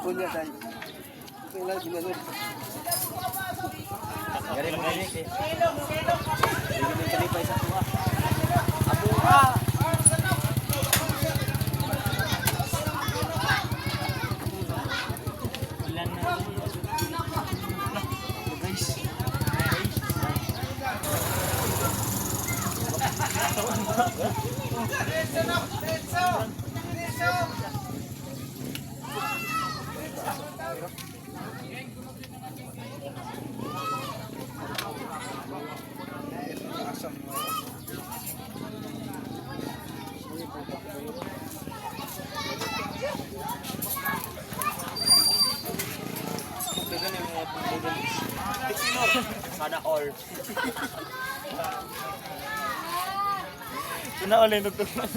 Punya tayo. Kailan ginanap. Galing mo guys. Ilong, ilong. Hindi kalipay sa tuwa. Abuha. Let's go! Let's go! Sana all. Sana all ay nagtulog.